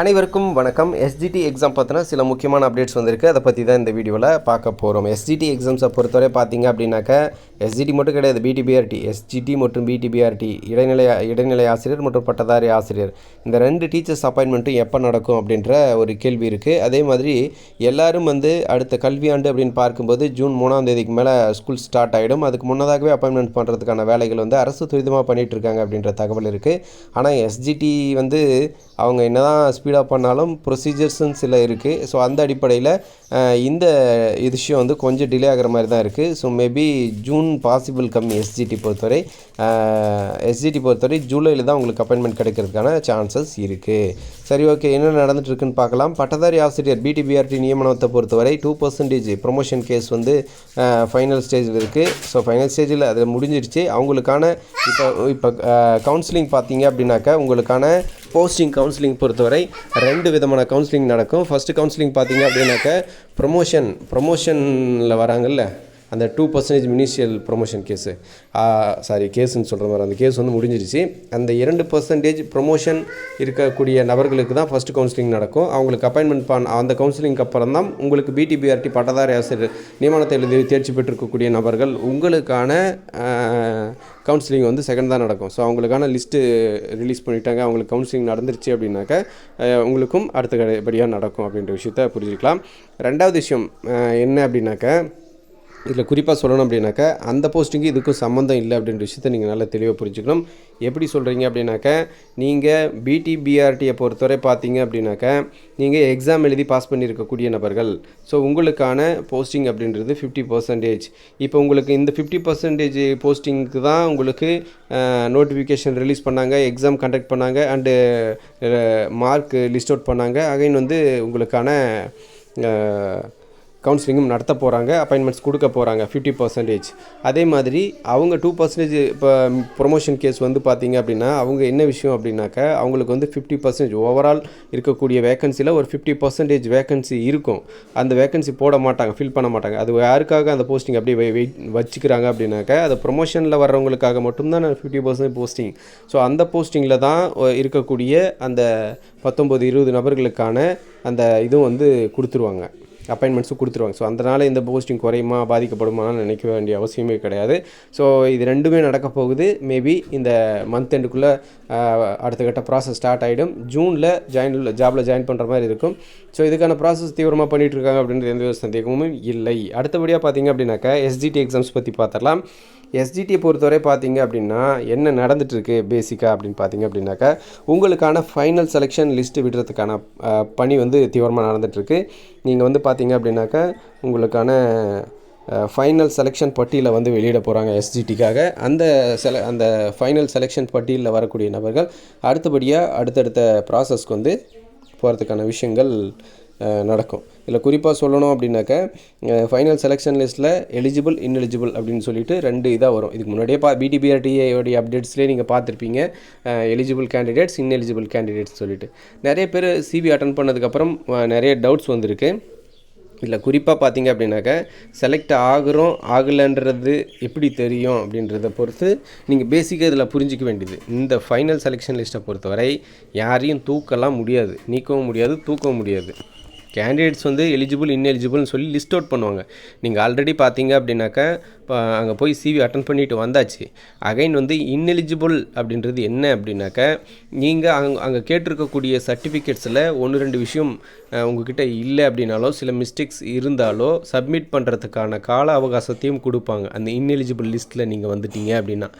அனைவருக்கும் வணக்கம். SGT exam பார்த்தினா சில முக்கியமான அப்டேட்ஸ் வந்திருக்கு. அதை பற்றி தான் இந்த வீடியோவில் பார்க்க போகிறோம் எஸ்ஜிடி எக்ஸாம்ஸை பொறுத்தவரை பார்த்தீங்க அப்படின்னாக்கா எஸ்ஜிடி மட்டும் கிடையாது பிடிபிஆர்டி எஸ்ஜிடி மற்றும் பிடிபிஆர்டி இடைநிலை இடைநிலை ஆசிரியர் மற்றும் பட்டதாரி ஆசிரியர். இந்த ரெண்டு டீச்சர்ஸ் அப்பாயின்மெண்ட்டும் எப்போ நடக்கும் அப்படின்ற ஒரு கேள்வி இருக்குது அதே மாதிரி எல்லாரும் வந்து அடுத்த கல்வியாண்டு அப்படின்னு பார்க்கும்போது ஜூன் மூணாம் தேதிக்கு மேலே ஸ்கூல் ஸ்டார்ட் ஆகிடும் அதுக்கு முன்னதாகவே அப்பாயின்மெண்ட் பண்ணுறதுக்கான வேலைகள் வந்து அரசு துரிதமாக பண்ணிகிட்டு இருக்காங்க அப்படின்ற தகவல் இருக்குது ஆனால் எஸ்ஜிடி வந்து அவங்க என்ன தான் ஸ்பீடாக பண்ணாலும் ப்ரொசீஜர்ஸுன்னு சில இருக்குது ஸோ அந்த அடிப்படையில் இந்த இது விஷயம் வந்து கொஞ்சம் டிலே ஆகிற மாதிரி தான் இருக்குது ஸோ மேபி ஜூன் பாசிபிள் கம்மி எஸ்ஜிடி பொறுத்தவரை எஸ்ஜிடி பொறுத்தவரை ஜூலையில் தான் உங்களுக்கு அப்பாயின்மெண்ட் கிடைக்கிறதுக்கான சான்சஸ் இருக்குது சரி ஓகே என்ன நடந்துட்டுருக்குன்னு பார்க்கலாம். பட்டதாரி ஆசிரியர் பிடிபிஆர்டி நியமனத்தை பொறுத்தவரை டூ பர்சன்டேஜ் ப்ரொமோஷன் கேஸ் வந்து ஃபைனல் ஸ்டேஜில் இருக்குது ஸோ ஃபைனல் ஸ்டேஜில் அது முடிஞ்சிருச்சு. அவங்களுக்கான இப்போ இப்போ கவுன்சிலிங் பார்த்தீங்க அப்படின்னாக்கா உங்களுக்கான போஸ்டிங் கவுன்சிலிங் பொறுத்தவரை ரெண்டு விதமான கவுன்சிலிங் நடக்கும். ஃபஸ்ட்டு கவுன்சிலிங் பார்த்தீங்க அப்படின்னாக்கா ப்ரொமோஷன் ப்ரொமோஷனில் வராங்கல்ல? அந்த two percentage ministerial promotion case sorry கேஸுன்னு சொல்கிற மாதிரி அந்த கேஸ் வந்து முடிஞ்சிருச்சு. அந்த இரண்டு பர்சன்டேஜ் ப்ரொமோஷன் இருக்கக்கூடிய நபர்களுக்கு தான் ஃபஸ்ட்டு கவுன்சிலிங் நடக்கும். அவங்களுக்கு அப்பாயின்மெண்ட் பண்ண அந்த கவுன்சிலிங்க்கு அப்புறம் தான் உங்களுக்கு பிடிபிஆர்டி பட்டதாரி ஆசிரியர் நியமனத்தை எழுதி தேர்ச்சி பெற்றிருக்கக்கூடிய நபர்கள் உங்களுக்கான கவுன்சிலிங் வந்து செகண்ட் தான் நடக்கும். ஸோ அவங்களுக்கான லிஸ்ட்டு ரிலீஸ் பண்ணிட்டாங்க. அவங்களுக்கு கவுன்சிலிங் நடந்துருச்சு அப்படின்னாக்கா உங்களுக்கும் அடுத்த படியாக நடக்கும் அப்படின்ற விஷயத்த புரிஞ்சுக்கலாம். ரெண்டாவது விஷயம் என்ன அப்படின்னாக்கா இதில் குறிப்பாக சொல்லணும் அப்படின்னாக்கா அந்த போஸ்டிங்கு இதுக்கும் சம்மந்தம் இல்லை அப்படின்ற விஷயத்த நீங்கள் நல்லா தெளிவாக புரிஞ்சுக்கணும். எப்படி சொல்கிறீங்க அப்படின்னாக்கா நீங்கள் பிடிபிஆர்டியை பொறுத்தவரை பார்த்தீங்க அப்படின்னாக்கா நீங்கள் எக்ஸாம் எழுதி பாஸ் பண்ணியிருக்கக்கூடிய நபர்கள். ஸோ உங்களுக்கான போஸ்டிங் அப்படின்றது ஃபிஃப்டி பர்சன்டேஜ் இப்போ உங்களுக்கு இந்த ஃபிஃப்டி பர்சன்டேஜ் போஸ்டிங்க்கு தான் உங்களுக்கு நோட்டிஃபிகேஷன் ரிலீஸ் பண்ணாங்க எக்ஸாம் கண்டக்ட் பண்ணாங்க அண்டு மார்க் லிஸ்ட் அவுட் பண்ணாங்க. அகைன் வந்து உங்களுக்கான கவுன்சிலிங்கும் நடத்த போகிறாங்க அப்பாயின்மெண்ட்ஸ் கொடுக்க போகிறாங்க ஃபிஃப்டி பர்சன்டேஜ் அதே மாதிரி அவங்க டூ பர்சன்டேஜ் இப்போ ப்ரொமோஷன் கேஸ் வந்து பார்த்தீங்க அப்படின்னா அவங்க என்ன விஷயம் அப்படின்னாக்கா அவங்களுக்கு வந்து ஃபிஃப்டி பர்சன்டேஜ் ஓவரால் இருக்கக்கூடிய வேகன்சியில் ஒரு ஃபிஃப்டி பர்சன்டேஜ் வேகன்சி இருக்கும். அந்த வேகன்சி போட மாட்டாங்க ஃபில் பண்ண மாட்டாங்க. அது யாருக்காக அந்த போஸ்டிங் அப்படியே வெ- வெயிட் வச்சுக்கிறாங்க அப்படின்னாக்கா அது ப்ரொமோஷனில் வர்றவங்களுக்காக மட்டும்தான் ஃபிஃப்டி பர்சன்ட் போஸ்டிங் ஸோ அந்த போஸ்டிங்கில் தான் இருக்கக்கூடிய அந்த பத்தொம்பது இருபது நபர்களுக்கான அந்த இதுவும் வந்து கொடுத்துருவாங்க. அப்பாயின்மெண்ட்ஸும் கொடுத்துருவாங்க. ஸோ அதனால் இந்த போஸ்டிங் குறையுமா பாதிக்கப்படுமான்னு நினைக்க வேண்டிய அவசியமே கிடையாது. ஸோ இது ரெண்டுமே நடக்க போகுது. மேபி இந்த மந்த் எண்டுக்குள்ளே அடுத்த கட்ட ப்ராசஸ் ஸ்டார்ட் ஆகிடும் ஜூனில் ஜாயின் ஜாபில் ஜாயின் பண்ணுற மாதிரி இருக்கும். ஸோ இதுக்கான ப்ராசஸ் தீவிரமாக பண்ணிகிட்டு இருக்காங்க அப்படின்றது எந்த ஒரு சந்தேகமும் இல்லை. அடுத்தபடியாக பார்த்தீங்க அப்படின்னாக்கா எஸ்ஜிடி எக்ஸாம்ஸ் பற்றி பார்த்துடலாம் எஸ்ஜிடியை பொறுத்தவரை பார்த்தீங்க அப்படின்னா என்ன நடந்துகிட்ருக்கு பேசிக்காக அப்படின்னு பார்த்தீங்க அப்படின்னாக்கா உங்களுக்கான ஃபைனல் செலெக்ஷன் லிஸ்ட்டு விடுறதுக்கான பணி வந்து தீவிரமாக நடந்துகிட்ருக்கு நீங்கள் வந்து பார்த்தீங்க அப்படின்னாக்கா உங்களுக்கான ஃபைனல் செலெக்ஷன் பட்டியலை வந்து வெளியிட போகிறாங்க எஸ்ஜிடிக்காக அந்த செல அந்த ஃபைனல் செலெக்ஷன் பட்டியலில் வரக்கூடிய நபர்கள் அடுத்தபடியாக அடுத்தடுத்த ப்ராசஸ்க்கு வந்து போகிறதுக்கான விஷயங்கள் நடக்கும். இதில் குறிப்பாக சொல்லணும் அப்படின்னாக்கா ஃபைனல் செலெக்ஷன் லிஸ்ட்டில் எலிஜிபிள் இன்எலிஜிபிள் அப்படின்னு சொல்லிட்டு ரெண்டு இதாக வரும். இதுக்கு முன்னாடியே பா பிடிபிஆர்டிஏடைய அப்டேட்ஸ்லேயே நீங்கள் பார்த்துருப்பீங்க. எலிஜிபிள் கேண்டிடேட்ஸ் இன்எலிஜிபிள் கேண்டிடேட்ஸ் சொல்லிட்டு. நிறைய பேர் சிபி அட்டன் பண்ணதுக்கப்புறம் நிறைய டவுட்ஸ் வந்திருக்கு. இதில் குறிப்பாக பார்த்தீங்க அப்படின்னாக்கா செலக்ட் ஆகுறோம் ஆகலைன்றது எப்படி தெரியும் அப்படின்றத பொறுத்து நீங்கள் பேசிக்காக இதில் புரிஞ்சிக்க வேண்டியது. இந்த ஃபைனல் செலெக்ஷன் லிஸ்ட்டை பொறுத்தவரை யாரையும் தூக்கலாம் முடியாது நீக்கவும் முடியாது தூக்கவும் முடியாது. கேண்டிடேட்ஸ் வந்து எலிஜிபிள் இன்எலிஜிபிள்னு சொல்லி லிஸ்ட் அவுட் பண்ணுவாங்க. நீங்கள் ஆல்ரெடி பார்த்தீங்க அப்படின்னாக்கா இப்போ அங்கே போய் சிவி அட்டன் பண்ணிட்டு வந்தாச்சு. அகைன் வந்து இன்எலிஜிபிள் அப்படின்றது என்ன அப்படின்னாக்கா நீங்கள் அங்கே அங்கே கேட்டிருக்கக்கூடிய சர்டிஃபிகேட்ஸில் ஒன்று ரெண்டு விஷயம் உங்ககிட்ட இல்லை அப்படின்னாலோ சில மிஸ்டேக்ஸ் இருந்தாலோ சப்மிட் பண்ணுறதுக்கான கால அவகாசத்தையும் கொடுப்பாங்க. அந்த இன்எலிஜிபிள் லிஸ்ட்டில் நீங்கள் வந்துட்டீங்க அப்படின்னா.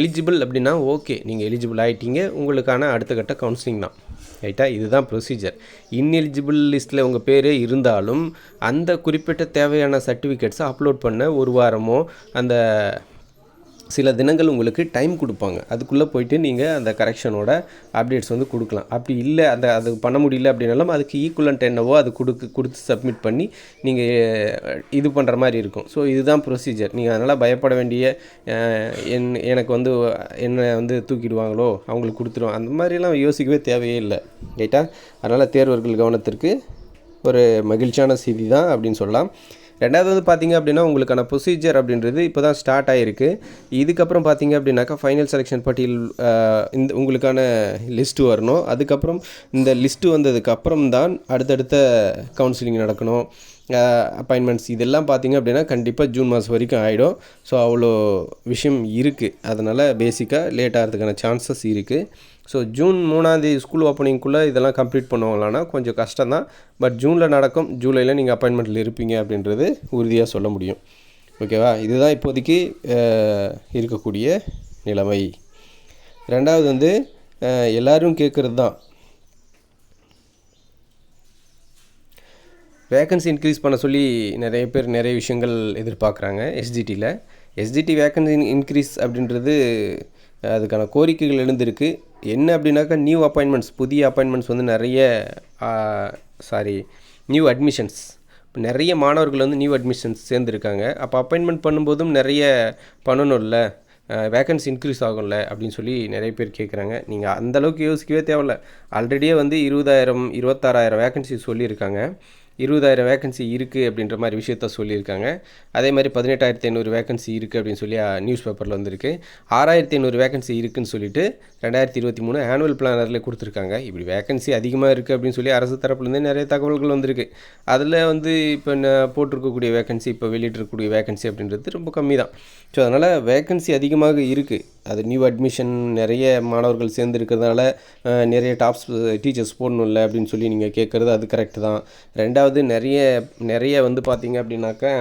எலிஜிபிள் அப்படின்னா ஓகே நீங்கள் எலிஜிபிள் ஆகிட்டீங்க உங்களுக்கான அடுத்த கட்ட கவுன்சிலிங் தான். ரைட்டா இதுதான் ப்ரொசீஜர் இன்எலிஜிபிள் லிஸ்ட்டில் உங்கள் பேரே இருந்தாலும் அந்த குறிப்பிட்ட தேவையான சர்டிஃபிகேட்ஸை அப்லோட் பண்ண ஒரு வாரமோ அந்த சில தினங்கள் உங்களுக்கு டைம் கொடுப்பாங்க. அதுக்குள்ளே போயிட்டு நீங்கள் அந்த கரெக்ஷனோட அப்டேட்ஸ் வந்து கொடுக்கலாம். அப்படி இல்லை அந்த அது பண்ண முடியல அப்படின்னாலும் அதுக்கு ஈக்குவலண்ட் என்னவோ அது கொடுக்கு கொடுத்து சப்மிட் பண்ணி நீங்கள் இது பண்ணுற மாதிரி இருக்கும். ஸோ இதுதான் ப்ரொசீஜர் நீங்கள் அதனால் பயப்பட வேண்டிய என் எனக்கு வந்து என்னை வந்து தூக்கிடுவாங்களோ அவங்களுக்கு கொடுத்துருவோம் அந்த மாதிரிலாம் யோசிக்கவே தேவையே இல்லை. ரைட்டா அதனால் தேர்வர்கள் கவனத்திற்கு ஒரு மகிழ்ச்சியான செய்தி தான் அப்படின்னு சொல்லலாம். ரெண்டாவது வந்து பார்த்தீங்க அப்படின்னா உங்களுக்கான ப்ரொசீஜர் அப்படின்றது இப்போ தான் ஸ்டார்ட் ஆகிருக்கு இதுக்கப்புறம் பார்த்தீங்க அப்படின்னாக்கா ஃபைனல் செலெக்ஷன் பட்டியல் இந்த உங்களுக்கான லிஸ்ட்டு வரணும். அதுக்கப்புறம் இந்த லிஸ்ட்டு வந்ததுக்கப்புறம் தான் அடுத்தடுத்த கவுன்சிலிங் நடக்கணும். அப்பாயின்மெண்ட்ஸ் இதெல்லாம் பார்த்தீங்க அப்படின்னா கண்டிப்பாக ஜூன் மாதம் வரைக்கும் ஆகிடும் ஸோ அவ்வளோ விஷயம் இருக்குது அதனால் பேசிக்காக லேட் ஆகிறதுக்கான சான்சஸ் இருக்குது ஸோ ஜூன் மூணாந்தேதி ஸ்கூல் ஓப்பனிங்குள்ளே இதெல்லாம் கம்ப்ளீட் பண்ணுவாங்களான்னா கொஞ்சம் கஷ்டம் தான் பட் ஜூனில் நடக்கும் ஜூலையில் நீங்கள் அப்பாயின்மெண்ட்டில் இருப்பீங்க அப்படின்றது உறுதியாக சொல்ல முடியும். ஓகேவா இதுதான் இப்போதைக்கு இருக்கக்கூடிய நிலைமை. ரெண்டாவது வந்து எல்லோரும் கேட்குறது தான் வேக்கன்சி இன்க்ரீஸ் பண்ண சொல்லி நிறைய பேர் நிறைய விஷயங்கள் எதிர்பார்க்குறாங்க எஸ்ஜிடியில் எஸ்ஜிடி வேக்கன்சி இன்க்ரீஸ் அப்படின்றது அதுக்கான கோரிக்கைகள் எழுந்திருக்கு. என்ன அப்படின்னாக்கா நியூ அப்பாயின்மெண்ட்ஸ் புதிய அப்பாயின்மெண்ட்ஸ் வந்து நிறைய சாரி நியூ அட்மிஷன்ஸ் நிறைய மாணவர்கள் வந்து நியூ அட்மிஷன்ஸ் சேர்ந்துருக்காங்க. அப்போ அப்பாயின்மெண்ட் பண்ணும்போதும் நிறைய பண்ணணும்ல வேக்கன்சி இன்க்ரீஸ் ஆகும்ல அப்படின்னு சொல்லி நிறைய பேர் கேட்குறாங்க நீங்கள் அந்தளவுக்கு யோசிக்கவே தேவையில்ல. ஆல்ரெடியே வந்து இருபதாயிரம் இருபத்தாறாயிரம் வேக்கன்சி சொல்லியிருக்காங்க. இருபதாயிரம் வேகன்சி இருக்குது அப்படின்ற மாதிரி விஷயத்த சொல்லியிருக்காங்க. அதே மாதிரி பதினெட்டாயிரத்தி ஐநூறு வேகன்சி இருக்குது அப்படின்னு சொல்லி நியூஸ் பேப்பரில் வந்திருக்கு. ஆறாயிரத்தி ஐநூறு வேகன்சி இருக்குன்னு சொல்லிட்டு ரெண்டாயிரத்தி இருபத்தி மூணு ஆனுவல் பிளானரில் கொடுத்துருக்காங்க. இப்படி வேகன்சி அதிகமாக இருக்குது அப்படின்னு சொல்லி அரசு தரப்புலேருந்து நிறைய தகவல்கள் வந்திருக்கு. அதில் வந்து இப்போ ந- போட்டிருக்கக்கூடிய வேக்கன்சி இப்போ வெளியிட்டிருக்கக்கூடிய வேகன்சி அப்படின்றது ரொம்ப கம்மி தான் ஸோ அதனால் வேகன்சி அதிகமாக இருக்குது அது நியூ அட்மிஷன் நிறைய மாணவர்கள் சேர்ந்துருக்கிறதுனால நிறைய டாப்ஸ் டீச்சர்ஸ் போடணும்ல அப்படின்னு சொல்லி நீங்கள் கேட்குறது அது கரெக்டு தான். ரெண்டாவது நிறைய நிறைய வந்து பார்த்தீங்க அப்படின்னாக்கா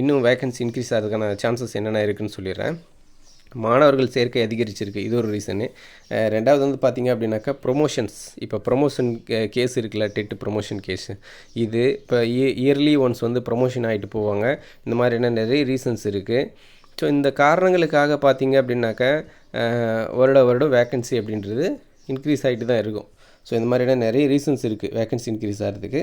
இன்னும் வேக்கன்சி இன்க்ரீஸ் ஆகிறதுக்கான சான்சஸ் என்னென்ன இருக்குன்னு சொல்லிடுறேன். மாணவர்கள் சேர்க்கை அதிகரிச்சிருக்கு. இது ஒரு ரீசனு ரெண்டாவது வந்து பார்த்திங்க அப்படின்னாக்கா ப்ரொமோஷன்ஸ் இப்போ ப்ரொமோஷன் கேஸ் இருக்குல்ல டெட்டு ப்ரொமோஷன் கேஸு இது இப்போ இயர்லி ஒன்ஸ் வந்து ப்ரொமோஷன் ஆகிட்டு போவாங்க. இந்த மாதிரியான நிறைய ரீசன்ஸ் இருக்குது ஸோ இந்த காரணங்களுக்காக பார்த்தீங்க அப்படின்னாக்கா வருட வருடம் வேக்கன்சி அப்படின்றது இன்க்ரீஸ் ஆகிட்டு தான் இருக்கும். ஸோ இந்த மாதிரியான நிறைய ரீசன்ஸ் இருக்குது வேக்கன்சி இன்க்ரீஸ் ஆகிறதுக்கு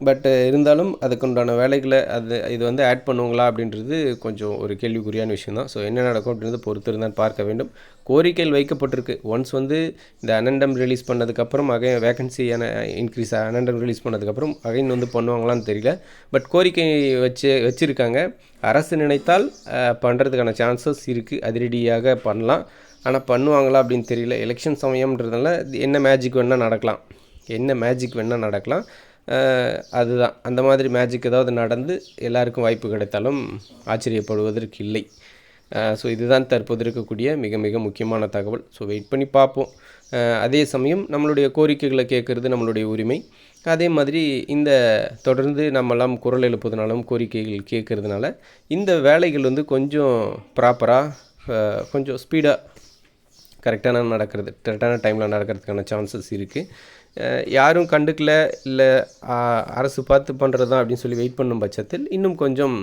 பட் uh, இருந்தாலும் அதுக்குண்டான வேலைகளை அது இது வந்து ஆட் பண்ணுவாங்களா அப்படின்றது கொஞ்சம் ஒரு கேள்விக்குறியான விஷயம் தான் ஸோ என்ன நடக்கும் அப்படின்றது பொறுத்து இருந்தால் பார்க்க வேண்டும். கோரிக்கைகள் வைக்கப்பட்டிருக்கு. ஒன்ஸ் வந்து இந்த அனண்டம் ரிலீஸ் பண்ணதுக்கப்புறம் அகைன் வேகன்சியான இன்க்ரீஸ் அனண்டம் ரிலீஸ் பண்ணதுக்கப்புறம் அகைன் வந்து பண்ணுவாங்களான்னு தெரியல. பட் கோரிக்கை வச்சு வச்சுருக்காங்க. அரசு நினைத்தால் பண்ணுறதுக்கான சான்சஸ் இருக்குது அதிரடியாக பண்ணலாம். ஆனால் பண்ணுவாங்களா அப்படின்னு தெரியல. எலெக்ஷன் சமயம்ன்றதுனால இது என்ன மேஜிக் வேணால் நடக்கலாம். என்ன மேஜிக் வேணால் நடக்கலாம். அதுதான். அந்த மாதிரி மேஜிக் ஏதாவது நடந்து எல்லாருக்கும் வாய்ப்பு கிடைத்தாலும் ஆச்சரியப்படுவதற்கு இல்லை. ஸோ இதுதான் தற்போது இருக்கக்கூடிய மிக மிக முக்கியமான தகவல். ஸோ வெயிட் பண்ணி பார்ப்போம். அதே சமயம் நம்மளுடைய கோரிக்கைகளை கேட்குறது நம்மளுடைய உரிமை. அதே மாதிரி இந்த தொடர்ந்து நம்மெல்லாம் குரல் எழுப்புவதனாலும் கோரிக்கைகள் கேட்குறதுனால இந்த வேலைகள் வந்து கொஞ்சம் ப்ராப்பராக கொஞ்சம் ஸ்பீடாக கரெக்டான நடக்கிறது. கரெக்டான டைமில் நடக்கிறதுக்கான சான்சஸ் இருக்குது யாரும் கண்டுக்கல இல்லை அரசு பார்த்து பண்ணுறது தான் அப்படின்னு சொல்லி வெயிட் பண்ணும் பட்சத்தில் இன்னும் கொஞ்சம்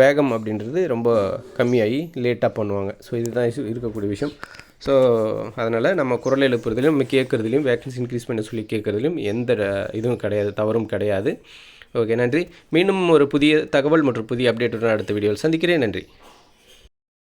வேகம் அப்படின்றது ரொம்ப கம்மியாகி லேட்டாக பண்ணுவாங்க. ஸோ இதுதான் இருக்கக்கூடிய விஷயம். ஸோ அதனால் நம்ம குரல் எழுப்புறதுலையும் நம்ம கேட்குறதுலையும் வேக்கன்சி இன்க்ரீஸ் பண்ண சொல்லி கேட்குறதுலையும் எந்த இதுவும் கிடையாது தவறும் கிடையாது. ஓகே நன்றி. மீண்டும் ஒரு புதிய தகவல் மற்றும் புதிய அப்டேட்டுடன் அடுத்த வீடியோவில் சந்திக்கிறேன். நன்றி.